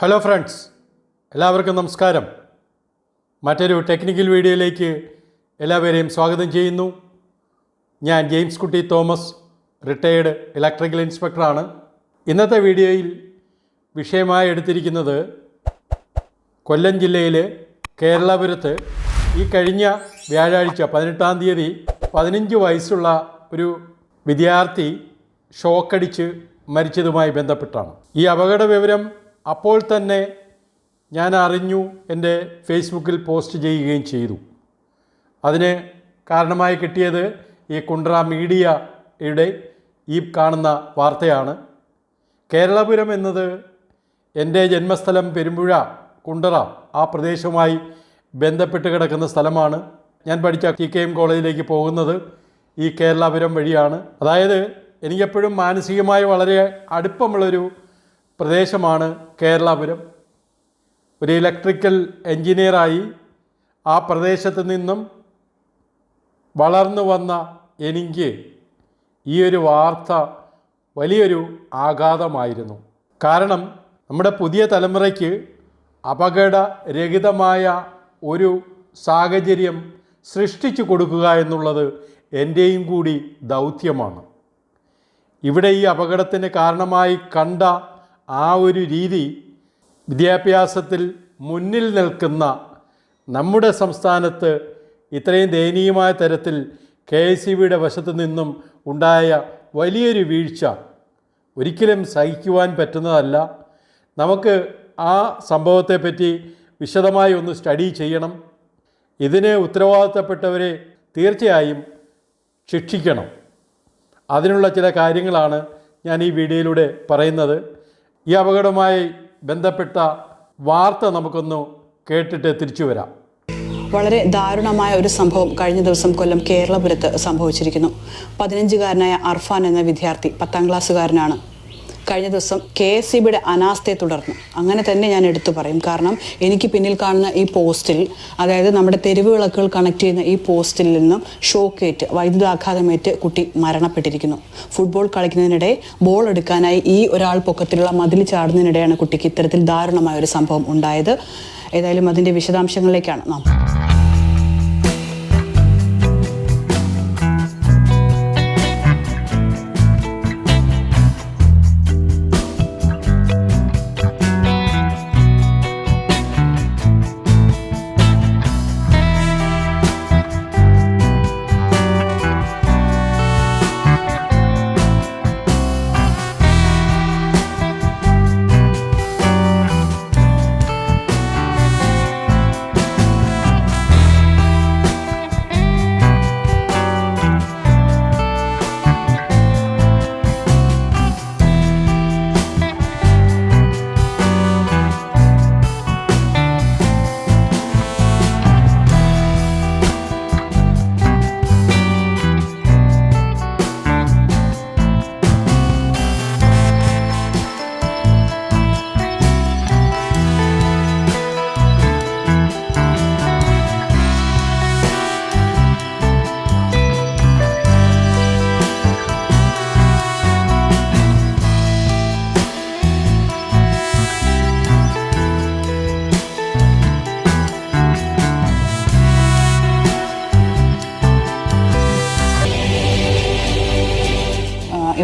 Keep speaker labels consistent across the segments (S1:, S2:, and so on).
S1: Hello friends എല്ലാവർക്കും നമസ്കാരം. മറ്റൊരു ടെക്നിക്കൽ വീഡിയോയിലേക്ക് എല്ലാവരെയും സ്വാഗതം ചെയ്യുന്നു. ഞാൻ ജെയിംസ് കുട്ടി തോമസ് റിട്ടയേർഡ് ഇലക്ട്രിക്കൽ ഇൻസ്പെക്ടറാണ് ഇന്നത്തെ വീഡിയോയിൽ വിഷയമായി എടുത്തിരിക്കുന്നത് കൊല്ലം ജില്ലയിൽ കേരളപുരത്ത് ഈ കഴിഞ്ഞ വ്യാഴാഴ്ച പതിനെട്ടാം തീയതി പതിനഞ്ച് വയസ്സുള്ള ഒരു വിദ്യാർത്ഥി ഷോക്കടിച്ച് മരിച്ചതുമായി ബന്ധപ്പെട്ടാണ്. ഈ അപകട വിവരം അപ്പോൾ തന്നെ ഞാൻ അറിഞ്ഞു എന്റെ ഫേസ്ബുക്കിൽ പോസ്റ്റ് ചെയ്യുകയും ചെയ്തു. അതിന് കാരണമായി കിട്ടിയത് ഈ കുണ്ട്ര മീഡിയയുടെ ഈ കാണുന്ന വാർത്തയാണ്. കേരളപുരം എന്നത് എന്റെ ജന്മസ്ഥലം പെരുമ്പുഴ കുണ്ടറ ആ പ്രദേശവുമായി ബന്ധപ്പെട്ട് കിടക്കുന്ന സ്ഥലമാണ്. ഞാൻ പഠിച്ച ടി കെ എം കോളേജിലേക്ക് പോകുന്നത് ഈ കേരളപുരം വഴിയാണ്. അതായത് എനിക്കെപ്പോഴും മാനസികമായി വളരെ അടുപ്പമുള്ളൊരു പ്രദേശമാണ് കേരളപുരം. ഒരു ഇലക്ട്രിക്കൽ എൻജിനീയറായി ആ പ്രദേശത്ത് നിന്നും വളർന്നു വന്ന എനിക്ക് ഈ ഒരു വാർത്ത വലിയൊരു ആഘാതമായിരുന്നു. കാരണം നമ്മുടെ പുതിയ തലമുറയ്ക്ക് അപകടരഹിതമായ ഒരു സാഹചര്യം സൃഷ്ടിച്ചു കൊടുക്കുക എന്നുള്ളത് എന്റെയും കൂടി ദൗത്യമാണ്. ഇവിടെ ഈ അപകടത്തിന് കാരണമായി കണ്ട ആ ഒരു രീതി വിദ്യാഭ്യാസത്തിൽ മുന്നിൽ നിൽക്കുന്ന നമ്മുടെ സംസ്ഥാനത്ത് ഇത്രയും ദയനീയമായ തരത്തിൽ കെ എസ് സി ബിയുടെ വശത്തു നിന്നും ഉണ്ടായ വലിയൊരു വീഴ്ച ഒരിക്കലും സഹിക്കുവാൻ പറ്റുന്നതല്ല. നമുക്ക് ആ സംഭവത്തെപ്പറ്റി വിശദമായി ഒന്ന് സ്റ്റഡി ചെയ്യണം. ഇതിന് ഉത്തരവാദിത്തപ്പെട്ടവരെ തീർച്ചയായും ശിക്ഷിക്കണം. അതിനുള്ള ചില കാര്യങ്ങളാണ് ഞാൻ ഈ വീഡിയോയിലൂടെ പറയുന്നത്. ഈ അപകടവുമായി ബന്ധപ്പെട്ട വാർത്ത നമുക്കൊന്ന് കേട്ടിട്ട് തിരിച്ചു വരാം.
S2: വളരെ ദാരുണമായ ഒരു സംഭവം കഴിഞ്ഞ ദിവസം കൊല്ലം കേരളപുരത്ത് സംഭവിച്ചിരിക്കുന്നു. പതിനഞ്ചുകാരനായ അർഫാൻ എന്ന വിദ്യാർത്ഥി പത്താം ക്ലാസ്സുകാരനാണ്. കഴിഞ്ഞ ദിവസം കെ എസ് സി ബിയുടെ അനാസ്ഥയെ തുടർന്ന്. അങ്ങനെ തന്നെ ഞാൻ എടുത്തു പറയും. കാരണം എനിക്ക് പിന്നിൽ കാണുന്ന ഈ പോസ്റ്റിൽ അതായത് നമ്മുടെ തെരുവ് വിളക്കുകൾ കണക്ട് ചെയ്യുന്ന ഈ പോസ്റ്റിൽ നിന്നും ഷോക്കേറ്റ് വൈദ്യുതാഘാതമേറ്റ് കുട്ടി മരണപ്പെട്ടിരിക്കുന്നു. ഫുട്ബോൾ കളിക്കുന്നതിനിടെ ബോൾ എടുക്കാനായി ഈ ഒരാൾ പൊക്കത്തിലുള്ള മതിൽ ചാടുന്നതിനിടെയാണ് കുട്ടിക്ക് ഇത്തരത്തിൽ ദാരുണമായ ഒരു സംഭവം ഉണ്ടായത്. ഏതായാലും അതിന്റെ വിശദാംശങ്ങളിലേക്കാണ് നാം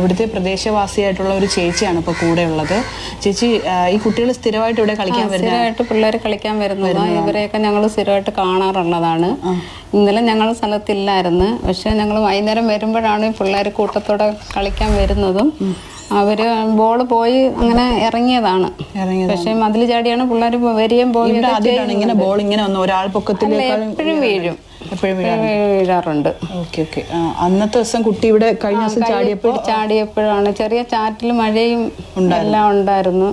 S2: ഇവിടുത്തെ പ്രദേശവാസിയായിട്ടുള്ള ഒരു ചേച്ചിയാണ് ഇപ്പോൾ കൂടെ ഉള്ളത് ചേച്ചി ഈ കുട്ടികൾ സ്ഥിരമായിട്ട് ഇവിടെ കളിക്കാൻ വരുന്ന
S3: സ്ഥിരമായിട്ട് പിള്ളേർ കളിക്കാൻ വരുന്നതാണ്. ഇവരെയൊക്കെ ഞങ്ങൾ സ്ഥിരമായിട്ട് കാണാറുള്ളതാണ്. ഇന്നലെ ഞങ്ങൾ സ്ഥലത്തില്ലായിരുന്നു. പക്ഷെ ഞങ്ങൾ വൈകുന്നേരം വരുമ്പോഴാണ് ഈ പിള്ളേർ കൂട്ടത്തോടെ കളിക്കാൻ വരുന്നതും. അവർ ബോൾ പോയി അങ്ങനെ ഇറങ്ങിയതാണ്. പക്ഷെ മതിൽ ചാടിയാണ് പിള്ളേർ വരികയും
S2: പോയി ഇങ്ങനെ ബോൾ ഇങ്ങനെ ഒന്ന് ഒരാൾ പൊക്കത്തിൽ
S3: എപ്പോഴും വീഴും.
S2: എപ്പോഴും
S3: എപ്പോഴും വീഴാറുണ്ട്
S2: ഓക്കെ ഓക്കെ. അന്നത്തെ ദിവസം കുട്ടി ഇവിടെ കഴിഞ്ഞ ദിവസം ചാടിയപ്പോൾ
S3: ചാടിയപ്പോഴാണ്. ചെറിയ ചാറ്റിൽ മഴയും എല്ലാം ഉണ്ടായിരുന്നു.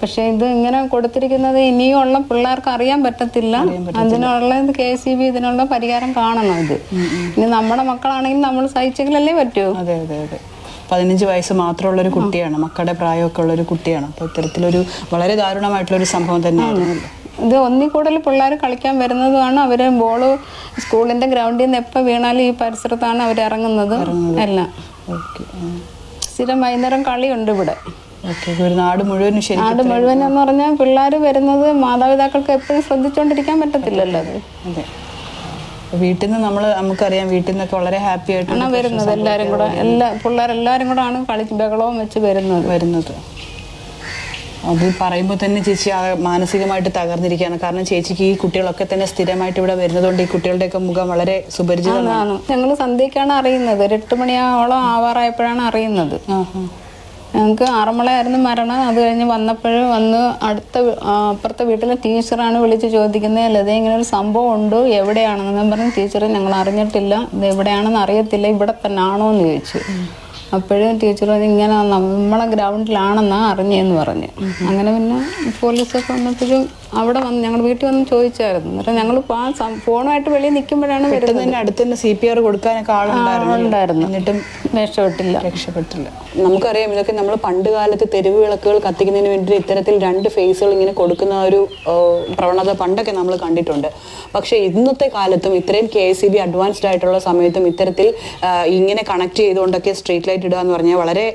S3: പക്ഷെ ഇത് ഇങ്ങനെ കൊടുത്തിരിക്കുന്നത് ഇനിയുള്ള പിള്ളേർക്ക് അറിയാൻ പറ്റത്തില്ല. അതിനുള്ള കെ സി ബി ഇതിനുള്ള പരിഹാരം കാണണം ഇത്. ഇനി നമ്മുടെ മക്കളാണെങ്കിൽ നമ്മൾ സഹിച്ചെങ്കിലല്ലേ പറ്റൂ.
S2: അതെ അതെ അതെ. പതിനഞ്ച് വയസ്സ് മാത്രമുള്ള ഒരു കുട്ടിയാണ്. മക്കളുടെ പ്രായമൊക്കെ ഉള്ള ഒരു കുട്ടിയാണ്. അപ്പോൾ ഇത്തരത്തിലൊരു വളരെ ദാരുണമായിട്ടുള്ള ഒരു സംഭവം തന്നെയാണ്.
S3: ഇത് ഒന്നിൽ കൂടുതൽ പിള്ളേർ കളിക്കാൻ വരുന്നതുമാണ്. അവർ ബോൾ സ്കൂളിന്റെ ഗ്രൗണ്ടിൽ നിന്ന് എപ്പോൾ വീണാലും ഈ പരിസരത്താണ് അവർ ഇറങ്ങുന്നത്. എല്ലാം സ്ഥിരം വൈകുന്നേരം കളിയുണ്ട് ഇവിടെ.
S2: നാട് മുഴുവനും ശരി
S3: നാട് മുഴുവൻ എന്ന് പറഞ്ഞാൽ പിള്ളേർ വരുന്നത് മാതാപിതാക്കൾക്ക് എപ്പോഴും ശ്രദ്ധിച്ചുകൊണ്ടിരിക്കാൻ പറ്റത്തില്ലല്ലോ അത്.
S2: അതെ. വീട്ടിൽ നിന്ന് നമ്മൾ നമുക്കറിയാം വീട്ടിൽ നിന്നൊക്കെ വളരെ ഹാപ്പി ആയിട്ടാണ്
S3: വരുന്നത് എല്ലാവരും കൂടെ. എല്ലാ പിള്ളേരെല്ലാവരും കൂടെ ആണ് കളി ബഹളവും വെച്ച് വരുന്നത്.
S2: വരുന്നത്. അത് പറയുമ്പോൾ തന്നെ ചേച്ചി ആ മാനസികമായിട്ട് തകർന്നിരിക്കുകയാണ്. കാരണം ചേച്ചിക്ക് ഈ കുട്ടികളൊക്കെ തന്നെ സ്ഥിരമായിട്ട് ഇവിടെ വരുന്നതുകൊണ്ട് ഈ കുട്ടികളുടെയൊക്കെ മുഖം വളരെ സുപരിചിതമാണ്.
S3: ഞങ്ങൾ സന്ധ്യക്കാണ് അറിയുന്നത്. ഒരു എട്ട് മണിയോളം ആവാറായപ്പോഴാണ് അറിയുന്നത്. ഞങ്ങൾക്ക് ആറന്മുളയായിരുന്നു മരണം. അത് കഴിഞ്ഞ് വന്നപ്പോഴും വന്ന് അടുത്ത അപ്പുറത്തെ വീട്ടിലെ ടീച്ചറാണ് വിളിച്ച് ചോദിക്കുന്നത് അല്ലാതെ ഇങ്ങനെ ഒരു സംഭവം ഉണ്ട്? എവിടെയാണെന്ന്? പറഞ്ഞ് ടീച്ചർ ഞങ്ങൾ അറിഞ്ഞിട്ടില്ല. ഇത് എവിടെയാണെന്ന് അറിയത്തില്ല. ഇവിടെ തന്നെ ആണോ എന്ന് ചോദിച്ചു അപ്പോഴും ടീച്ചർ പറഞ്ഞു ഇങ്ങനെ നമ്മളെ ഗ്രൗണ്ടിലാണെന്നാ അറിഞ്ഞെന്ന് പറഞ്ഞു. അങ്ങനെ പിന്നെ പോലീസൊക്കെ വന്നപ്പോഴും അവിടെ വന്ന് ഞങ്ങൾ വീട്ടിൽ വന്ന് ചോദിച്ചായിരുന്നു. എന്നിട്ട് ഞങ്ങൾ ആ ഫോണുമായിട്ട് വെളിയിൽ നിൽക്കുമ്പോഴാണ്
S2: പെട്ടെന്ന്
S3: വരുന്നത്.
S2: തന്നെ അടുത്ത് തന്നെ സി പി ആർ കൊടുക്കാനൊക്കെ ആളുണ്ടായിരുന്നു.
S3: ഉണ്ടായിരുന്നു
S2: എന്നിട്ടും
S3: രക്ഷപ്പെട്ടില്ല.
S2: രക്ഷപ്പെട്ടില്ല. നമുക്കറിയാം ഇതൊക്കെ നമ്മൾ പണ്ട് കാലത്ത് തെരുവ് വിളക്കുകൾ കത്തിക്കുന്നതിന് വേണ്ടി ഇത്തരത്തിൽ രണ്ട് ഫേസുകൾ ഇങ്ങനെ കൊടുക്കുന്ന ഒരു പ്രവണത പണ്ടൊക്കെ നമ്മൾ കണ്ടിട്ടുണ്ട്. പക്ഷേ ഇന്നത്തെ കാലത്തും ഇത്രയും K S C B advanced ആയിട്ടുള്ള സമയത്തും ഇത്തരത്തിൽ ഇങ്ങനെ കണക്ട് ചെയ്തുകൊണ്ടൊക്കെ സ്ട്രീറ്റ് ലൈറ്റ് ഇടുക എന്ന് പറഞ്ഞാൽ വളരെ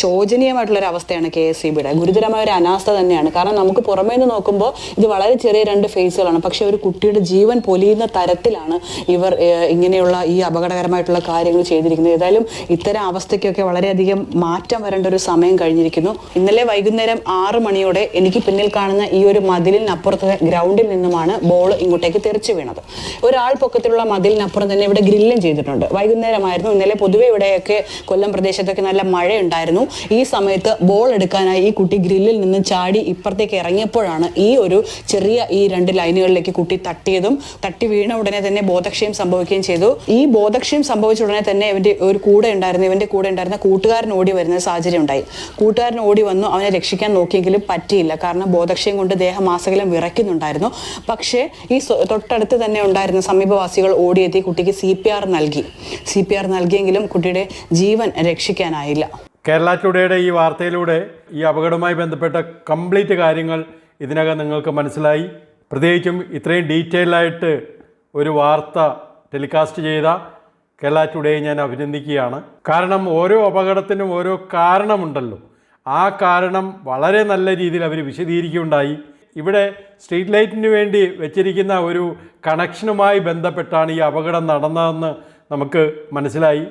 S2: ശോചനീയമായിട്ടുള്ള ഒരു അവസ്ഥയാണ് കെ എസ് സി ബിയുടെ. ഗുരുതരമായ ഒരു അനാസ്ഥ തന്നെയാണ്. കാരണം നമുക്ക് പുറമേ നിന്ന് നോക്കുമ്പോൾ ഇത് വളരെ ചെറിയ രണ്ട് ഫേസുകളാണ്. പക്ഷെ ഒരു കുട്ടിയുടെ ജീവൻ പൊലിയുന്ന തരത്തിലാണ് ഇവർ ഇങ്ങനെയുള്ള ഈ അപകടകരമായിട്ടുള്ള കാര്യങ്ങൾ ചെയ്തിരിക്കുന്നത്. ഏതായാലും ഇത്തരം അവസ്ഥയ്ക്കൊക്കെ വളരെയധികം മാറ്റം വരേണ്ട ഒരു സമയം കഴിഞ്ഞിരിക്കുന്നു. ഇന്നലെ വൈകുന്നേരം ആറ് മണിയോടെ എനിക്ക് പിന്നിൽ കാണുന്ന ഈ ഒരു മതിലിനപ്പുറത്തെ ഗ്രൗണ്ടിൽ നിന്നുമാണ് ബോൾ ഇങ്ങോട്ടേക്ക് തെറിച്ചു വീണത്. ഒരാൾ പൊക്കത്തിലുള്ള മതിലിനപ്പുറം തന്നെ ഇവിടെ ഗ്രില്ലും ചെയ്തിട്ടുണ്ട്. വൈകുന്നേരമായിരുന്നു. ഇന്നലെ പൊതുവെ ഇവിടെയൊക്കെ കൊല്ലം പ്രദേശത്തൊക്കെ നല്ല മഴയുണ്ടായിരുന്നു. ഈ സമയത്ത് ബോൾ എടുക്കാനായി ഈ കുട്ടി ഗ്രില്ലിൽ നിന്ന് ചാടി ഇപ്പുറത്തേക്ക് ഇറങ്ങിയപ്പോഴാണ് ഈ ഒരു ചെറിയ ഈ രണ്ട് ലൈനുകളിലേക്ക് കുട്ടി തട്ടിയതും തട്ടി വീണ ഉടനെ തന്നെ ബോധക്ഷയം സംഭവിക്കുകയും ചെയ്തു. ഈ ബോധക്ഷയം സംഭവിച്ച ഉടനെ തന്നെ ഇവന്റെ ഒരു കൂടെ ഉണ്ടായിരുന്നു ഇവന്റെ കൂടെ ഉണ്ടായിരുന്ന കൂട്ടുകാരൻ ഓടി വരുന്ന സാഹചര്യം ഉണ്ടായി. കൂട്ടുകാരൻ ഓടി വന്നു അവനെ രക്ഷിക്കാൻ നോക്കിയെങ്കിലും പറ്റിയില്ല. കാരണം ബോധക്ഷയം കൊണ്ട് ദേഹമാസകലം വിറയ്ക്കുന്നുണ്ടായിരുന്നു. പക്ഷേ ഈ തൊട്ടടുത്ത് തന്നെ ഉണ്ടായിരുന്ന സമീപവാസികൾ ഓടിയെത്തി കുട്ടിക്ക് സി പി ആർ നൽകി. സി പി ആർ നൽകിയെങ്കിലും കുട്ടിയുടെ ജീവൻ രക്ഷിക്കാനായില്ല.
S1: കേരള ടുഡേയുടെ ഈ വാർത്തയിലൂടെ ഈ അപകടവുമായി ബന്ധപ്പെട്ട കംപ്ലീറ്റ് കാര്യങ്ങൾ ഇതിനകം നിങ്ങൾക്ക് മനസ്സിലായി. പ്രത്യേകിച്ചും ഇത്രയും ഡീറ്റെയിൽ ആയിട്ട് ഒരു വാർത്ത ടെലികാസ്റ്റ് ചെയ്ത കേരള ടുഡേയെ ഞാൻ അഭിനന്ദിക്കുകയാണ്. കാരണം ഓരോ അപകടത്തിനും ഓരോ കാരണമുണ്ടല്ലോ. ആ കാരണം വളരെ നല്ല രീതിയിൽ അവർ വിശദീകരിക്കുകയുണ്ടായി. ഇവിടെ സ്ട്രീറ്റ് ലൈറ്റിന് വേണ്ടി വെച്ചിരിക്കുന്ന ഒരു കണക്ഷനുമായി ബന്ധപ്പെട്ടാണ് ഈ അപകടം നടന്നതെന്ന് നമുക്ക് മനസ്സിലായി.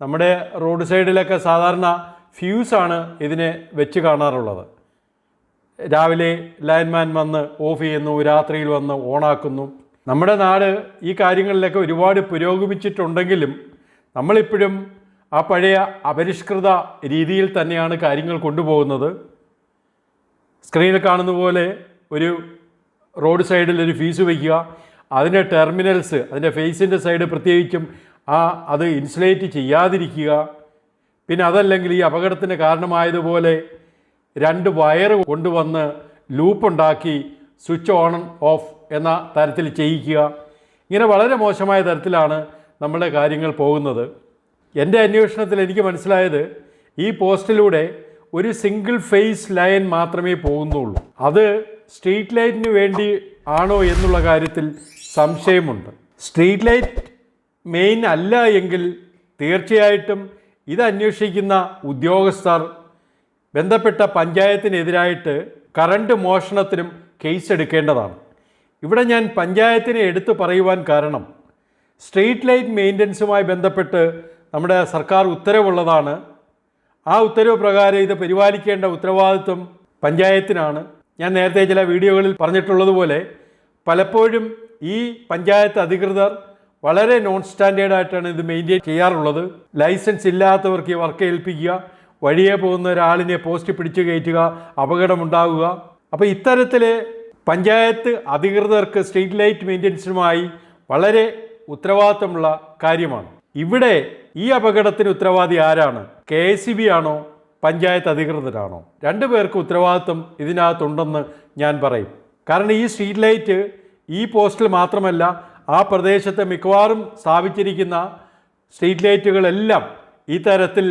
S1: നമ്മുടെ റോഡ് സൈഡിലൊക്കെ സാധാരണ ഫ്യൂസാണ് ഇതിനെ വെച്ച് കാണാറുള്ളത്. രാവിലെ ലൈൻമാൻ വന്ന് ഓഫ് ചെയ്യുന്നു രാത്രിയിൽ വന്ന് ഓണാക്കുന്നു. നമ്മുടെ നാട് ഈ കാര്യങ്ങളിലൊക്കെ ഒരുപാട് പുരോഗമിച്ചിട്ടുണ്ടെങ്കിലും നമ്മളിപ്പോഴും ആ പഴയ അപരിഷ്കൃത രീതിയിൽ തന്നെയാണ് കാര്യങ്ങൾ കൊണ്ടുപോകുന്നത്. സ്ക്രീനിൽ കാണുന്ന പോലെ ഒരു റോഡ് സൈഡിൽ ഒരു ഫീസ് വയ്ക്കുക അതിന്റെ ടെർമിനൽസ് അതിന്റെ ഫേസിന്റെ സൈഡ് പ്രത്യേകിച്ചും ആ അത് ഇൻസുലേറ്റ് ചെയ്യാതിരിക്കുക. പിന്നെ അതല്ലെങ്കിൽ ഈ അപകടത്തിന് കാരണമായതുപോലെ രണ്ട് വയറ് കൊണ്ടുവന്ന് ലൂപ്പുണ്ടാക്കി സ്വിച്ച് ഓൺ ഓഫ് എന്ന തരത്തിൽ ചെയ്യിക്കുക. ഇങ്ങനെ വളരെ മോശമായ തരത്തിലാണ് നമ്മുടെ കാര്യങ്ങൾ പോകുന്നത്. എന്റെ അന്വേഷണത്തിൽ എനിക്ക് മനസ്സിലായത് ഈ പോസ്റ്റിലൂടെ ഒരു സിംഗിൾ ഫേസ് ലൈൻ മാത്രമേ പോകുന്നുള്ളൂ. അത് സ്ട്രീറ്റ് ലൈറ്റിന് വേണ്ടി ആണോ എന്നുള്ള കാര്യത്തിൽ സംശയമുണ്ട്. സ്ട്രീറ്റ് ലൈറ്റ് മെയിൻ അല്ല എങ്കിൽ തീർച്ചയായിട്ടും ഇത് അന്വേഷിക്കുന്ന ഉദ്യോഗസ്ഥർ ബന്ധപ്പെട്ട പഞ്ചായത്തിനെതിരായിട്ട് കറണ്ട് മോഷണത്തിനും കേസ് എടുക്കേണ്ടതാണ്. ഇവിടെ ഞാൻ പഞ്ചായത്തിനെ എടുത്തു പറയുവാൻ കാരണം സ്ട്രീറ്റ് ലൈറ്റ് മെയിന്റനൻസുമായി ബന്ധപ്പെട്ട് നമ്മുടെ സർക്കാർ ഉത്തരവുള്ളതാണ്. ആ ഉത്തരവ് പ്രകാരം ഇത് പരിപാലിക്കേണ്ട ഉത്തരവാദിത്വം പഞ്ചായത്തിനാണ്. ഞാൻ നേരത്തെ ചില വീഡിയോകളിൽ പറഞ്ഞിട്ടുള്ളതുപോലെ പലപ്പോഴും ഈ പഞ്ചായത്ത് അധികൃതർ വളരെ നോൺ സ്റ്റാൻഡേർഡ് ആയിട്ടാണ് ഇത് മെയിന്റെയിൻ ചെയ്യാറുള്ളത്. ലൈസൻസ് ഇല്ലാത്തവർക്ക് വർക്ക് ഏൽപ്പിക്കുക വഴിയെ പോകുന്ന ഒരാളിനെ പോസ്റ്റ് പിടിച്ചു കയറ്റുക അപകടമുണ്ടാവുക. അപ്പോൾ ഇത്തരത്തിൽ പഞ്ചായത്ത് അധികൃതർക്ക് സ്ട്രീറ്റ് ലൈറ്റ് മെയിന്റനൻസുമായി വളരെ ഉത്തരവാദിത്തമുള്ള കാര്യമാണ്. ഇവിടെ ഈ അപകടത്തിന് ഉത്തരവാദി ആരാണ്? കെ എസ് ബി ആണോ? പഞ്ചായത്ത് അധികൃതരാണോ? രണ്ടു പേർക്ക് ഉത്തരവാദിത്വം ഇതിനകത്തുണ്ടെന്ന് ഞാൻ പറയും. കാരണം ഈ സ്ട്രീറ്റ് ലൈറ്റ് ഈ പോസ്റ്റിൽ മാത്രമല്ല ആ പ്രദേശത്ത് മിക്കവാറും സ്ഥാപിച്ചിരിക്കുന്ന സ്ട്രീറ്റ് ലൈറ്റുകളെല്ലാം ഈ തരത്തിൽ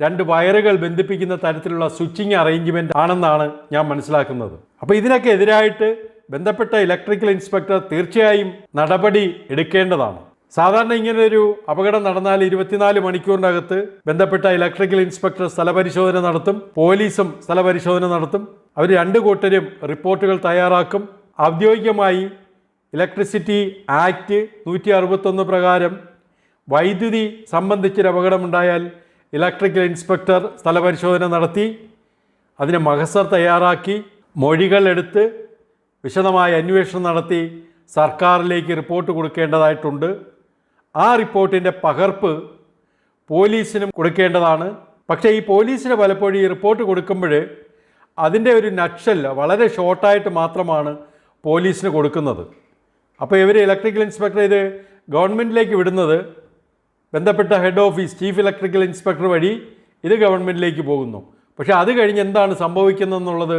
S1: രണ്ട് വയറുകൾ ബന്ധിപ്പിക്കുന്ന തരത്തിലുള്ള സ്വിച്ചിങ് അറേഞ്ച്മെന്റ് ആണെന്നാണ് ഞാൻ മനസ്സിലാക്കുന്നത്. അപ്പോൾ ഇതിനൊക്കെ എതിരായിട്ട് ബന്ധപ്പെട്ട ഇലക്ട്രിക്കൽ ഇൻസ്പെക്ടർ തീർച്ചയായും നടപടി എടുക്കേണ്ടതാണ്. സാധാരണ ഇങ്ങനെ ഒരു അപകടം നടന്നാൽ ഇരുപത്തിനാല് മണിക്കൂറിനകത്ത് ബന്ധപ്പെട്ട ഇലക്ട്രിക്കൽ ഇൻസ്പെക്ടർ സ്ഥലപരിശോധന നടത്തും പോലീസും സ്ഥലപരിശോധന നടത്തും. അവർ രണ്ട് കൂട്ടരും റിപ്പോർട്ടുകൾ തയ്യാറാക്കും. ഔദ്യോഗികമായി ഇലക്ട്രിസിറ്റി ആക്ട് നൂറ്റി അറുപത്തൊന്ന് പ്രകാരം വൈദ്യുതി സംബന്ധിച്ചൊരു അപകടമുണ്ടായാൽ ഇലക്ട്രിക്കൽ ഇൻസ്പെക്ടർ സ്ഥലപരിശോധന നടത്തി അതിന് മഹസർ തയ്യാറാക്കി മൊഴികൾ എടുത്ത് വിശദമായ അന്വേഷണം നടത്തി സർക്കാരിലേക്ക് റിപ്പോർട്ട് കൊടുക്കേണ്ടതായിട്ടുണ്ട്. ആ റിപ്പോർട്ടിന്റെ പകർപ്പ് പോലീസിനും കൊടുക്കേണ്ടതാണ്. പക്ഷേ ഈ പോലീസിന് പലപ്പോഴും ഈ റിപ്പോർട്ട് കൊടുക്കുമ്പോൾ അതിന്റെ ഒരു നക്ഷൽ വളരെ ഷോർട്ടായിട്ട് മാത്രമാണ് പോലീസിന് കൊടുക്കുന്നത്. അപ്പോൾ ഇവർ ഇലക്ട്രിക്കൽ ഇൻസ്പെക്ടർ ഇത് ഗവൺമെന്റിലേക്ക് വിടുന്നത് ബന്ധപ്പെട്ട head office chief electrical inspector വഴി ഇത് ഗവൺമെന്റിലേക്ക് പോകുന്നു. പക്ഷേ അത് കഴിഞ്ഞ് എന്താണ് സംഭവിക്കുന്നതെന്നുള്ളത്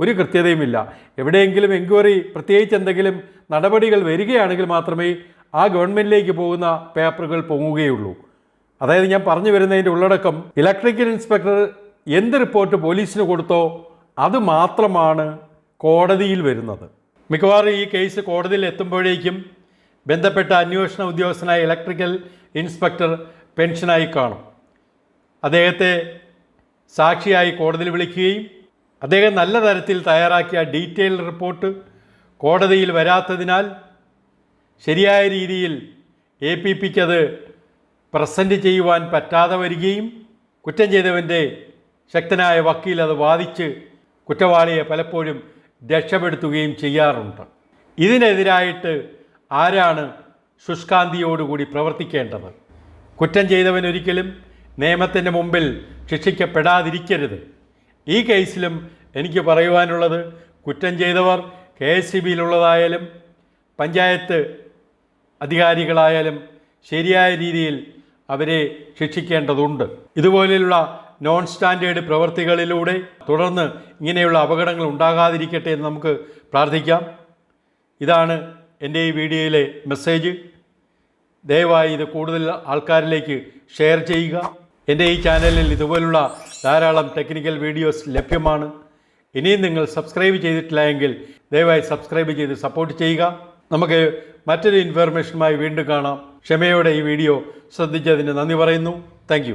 S1: ഒരു കൃത്യതയുമില്ല. എവിടെയെങ്കിലും എൻക്വയറി പ്രത്യേകിച്ച് എന്തെങ്കിലും നടപടികൾ വരികയാണെങ്കിൽ മാത്രമേ ആ ഗവൺമെന്റിലേക്ക് പോകുന്ന പേപ്പറുകൾ പൊങ്ങുകയുള്ളൂ. അതായത് ഞാൻ പറഞ്ഞു വരുന്നതിന്റെ ഉള്ളടക്കം ഇലക്ട്രിക്കൽ ഇൻസ്പെക്ടർ എന്ത് റിപ്പോർട്ട് പോലീസിന് കൊടുത്തോ അത് മാത്രമാണ് കോടതിയിൽ വരുന്നത്. മിക്കവാറും ഈ കേസ് കോടതിയിൽ എത്തുമ്പോഴേക്കും ബന്ധപ്പെട്ട അന്വേഷണ ഉദ്യോഗസ്ഥനായ ഇലക്ട്രിക്കൽ ഇൻസ്പെക്ടർ പെൻഷനായി കാണും. അദ്ദേഹത്തെ സാക്ഷിയായി കോടതിയിൽ വിളിക്കുകയും അദ്ദേഹം നല്ല തരത്തിൽ തയ്യാറാക്കിയ ഡീറ്റെയിൽ റിപ്പോർട്ട് കോടതിയിൽ വരാത്തതിനാൽ ശരിയായ രീതിയിൽ എ പി പിക്ക് അത് പ്രസന്റ് ചെയ്യുവാൻ പറ്റാതെ വരികയും കുറ്റം ചെയ്തവന്റെ ശക്തനായ വക്കീൽ അത് വാദിച്ച് കുറ്റവാളിയെ പലപ്പോഴും രക്ഷപ്പെടുത്തുകയും ചെയ്യാറുണ്ട്. ഇതിനെതിരായിട്ട് ആരാണ് ശുഷ്കാന്തിയോടുകൂടി പ്രവർത്തിക്കേണ്ടത്? കുറ്റം ചെയ്തവൻ ഒരിക്കലും നിയമത്തിന്റെ മുമ്പിൽ ശിക്ഷിക്കപ്പെടാതിരിക്കരുത്. ഈ കേസിലും എനിക്ക് പറയുവാനുള്ളത് കുറ്റം ചെയ്തവർ കെ എസ് സി ബിയിലുള്ളതായാലും പഞ്ചായത്ത് അധികാരികളായാലും ശരിയായ രീതിയിൽ അവരെ ശിക്ഷിക്കേണ്ടതുണ്ട്. ഇതുപോലെയുള്ള നോൺ സ്റ്റാൻഡേർഡ് പ്രവർത്തികളിലൂടെ തുടർന്ന് ഇങ്ങനെയുള്ള അപകടങ്ങൾ ഉണ്ടാകാതിരിക്കട്ടെ എന്ന് നമുക്ക് പ്രാർത്ഥിക്കാം. ഇതാണ് എന്റെ ഈ വീഡിയോയിലെ മെസ്സേജ്. ദയവായി ഇത് കൂടുതൽ ആൾക്കാരിലേക്ക് ഷെയർ ചെയ്യുക. എന്റെ ഈ ചാനലിൽ ഇതുപോലുള്ള ധാരാളം ടെക്നിക്കൽ വീഡിയോസ് ലഭ്യമാണ്. ഇനിയും നിങ്ങൾ സബ്സ്ക്രൈബ് ചെയ്തിട്ടില്ല എങ്കിൽ ദയവായി സബ്സ്ക്രൈബ് ചെയ്ത് സപ്പോർട്ട് ചെയ്യുക. നമുക്ക് മറ്റൊരു ഇൻഫർമേഷനുമായി വീണ്ടും കാണാം. ക്ഷമയോടെ ഈ വീഡിയോ ശ്രദ്ധിച്ചതിന് നന്ദി പറയുന്നു. താങ്ക്